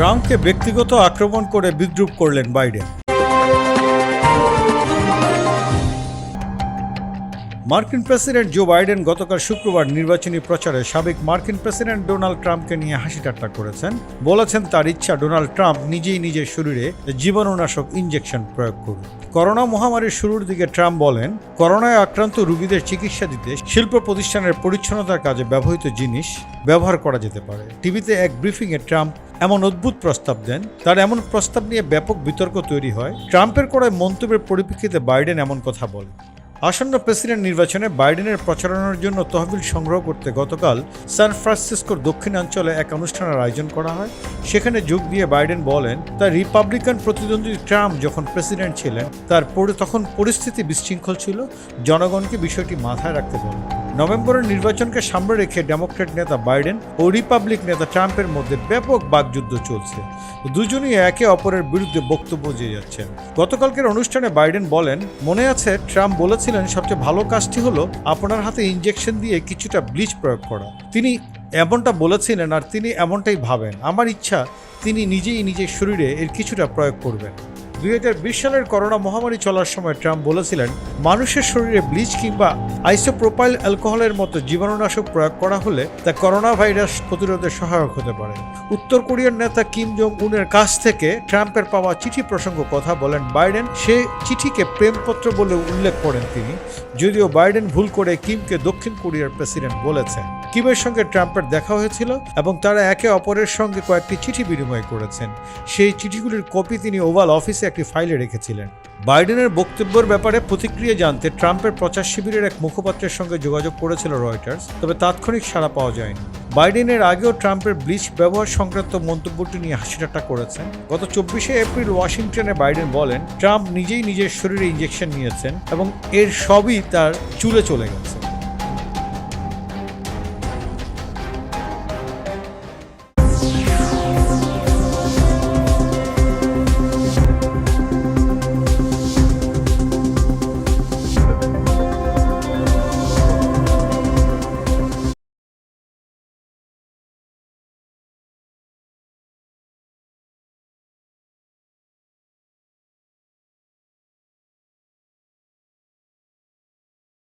ট্রাম্পকে ব্যক্তিগত আক্রমণ করে বিদ্রুপ করলেন বাইডেন। মার্কিন প্রেসিডেন্ট জো বাইডেন গতকাল শুক্রবার নির্বাচনী প্রচারে সাবেক মার্কিন প্রেসিডেন্ট ডোনাল্ড ট্রাম্পকে নিয়ে হাসি ঠাট্টা করেছেন। বলেছেন তার ইচ্ছা ডোনাল্ড ট্রাম্প নিজেই নিজের শরীরে জীবাণুনাশক ইঞ্জেকশন প্রয়োগ করুন। করোনা মহামারীর শুরুর দিকে ট্রাম্প বলেন, করোনায় আক্রান্ত রোগীদের চিকিৎসা দিতে শিল্প প্রতিষ্ঠানের পরিচ্ছন্নতার কাজে ব্যবহৃত জিনিস ব্যবহার করা যেতে পারে। টিভিতে এক ব্রিফিংয়ে ট্রাম্প এমন অদ্ভুত প্রস্তাব দেন, তার এমন প্রস্তাব নিয়ে ব্যাপক বিতর্ক তৈরি হয়। ট্রাম্পের করা মন্তব্যের পরিপ্রেক্ষিতে বাইডেন এমন কথা বলেন। আসন্ন প্রেসিডেন্ট নির্বাচনে বাইডেনের প্রচারণার জন্য তহবিল সংগ্রহ করতে গতকাল সান ফ্রান্সিসকোর দক্ষিণাঞ্চলে এক অনুষ্ঠানের আয়োজন করা হয়। সেখানে যোগ দিয়ে বাইডেন বলেন তার রিপাবলিকান প্রতিদ্বন্দ্বী ট্রাম্প যখন প্রেসিডেন্ট ছিলেন, তার পরি- তখন পরিস্থিতি বিশৃঙ্খল ছিল। জনগণকে বিষয়টি মাথায় রাখতে বলেন। নভেম্বরের নির্বাচনকে সামনে রেখে ডেমোক্রেট নেতা বাইডেন ও রিপাবলিক নেতা ট্রাম্পের মধ্যে ব্যাপক বাকযুদ্ধ চলছে। দুজনই একে অপরের বিরুদ্ধে বক্তব্য দিয়ে যাচ্ছেন। গতকালকের অনুষ্ঠানে বাইডেন বলেন, মনে আছে, ট্রাম্প বলেছিলেন, সবচেয়ে ভালো কাজটি হলো আপনার হাতে ইঞ্জেকশন দিয়ে কিছুটা ব্লিচ প্রয়োগ করা। তিনি এমনটা বলেছিলেন আর তিনি এমনটাই ভাবেন। আমার ইচ্ছা, তিনি নিজেই নিজের শরীরে এর কিছুটা প্রয়োগ করবেন। দুই হাজার বিশ সালের করোনা মহামারী চলার সময় ট্রাম্প বলেছিলেন, মানুষের শরীরে ব্লিচ কিংবা আইসোপ্রোপাইল অ্যালকোহলের মতো জীবাণুনাশক প্রয়োগ করা হলে তা করোনা ভাইরাস প্রতিরোধে সহায়ক হতে পারে। উত্তর কোরিয়ার নেতা কিম জং উনের কাছ থেকে ট্রাম্পের পাওয়া চিঠি প্রসঙ্গ কথা বলেন বাইডেন। সে চিঠিকে প্রেমপত্র বলে উল্লেখ করেন তিনি, যদিও বাইডেন ভুল করে কিমকে দক্ষিণ কোরিয়ার প্রেসিডেন্ট বলেছেন। কিমের সঙ্গে ট্রাম্পের দেখা হয়েছিল এবং তারা একে অপরের সঙ্গে কয়েকটি চিঠি বিনিময় করেছেন। সেই চিঠিগুলির কপি তিনি ওভাল অফিসে একটি ফাইলে রেখেছিলেন। বাইডেনের বক্তব্যের ব্যাপারে প্রতিক্রিয়া জানতে ট্রাম্পের প্রচার শিবিরের এক মুখপাত্রের সঙ্গে যোগাযোগ করেছিল রয়টার্স, তবে তাৎক্ষণিক সাড়া পাওয়া যায়নি। বাইডেনের আগেও ট্রাম্পের ব্লিচ ব্যবহার সংক্রান্ত মন্তব্যটি নিয়ে হাসিঠাট্টা করেছেন। গত চব্বিশে এপ্রিল ওয়াশিংটনে বাইডেন বলেন, ট্রাম্প নিজেই নিজের শরীরে ইঞ্জেকশন নিয়েছেন এবং এর সবই তার চুলে চলে গেছে।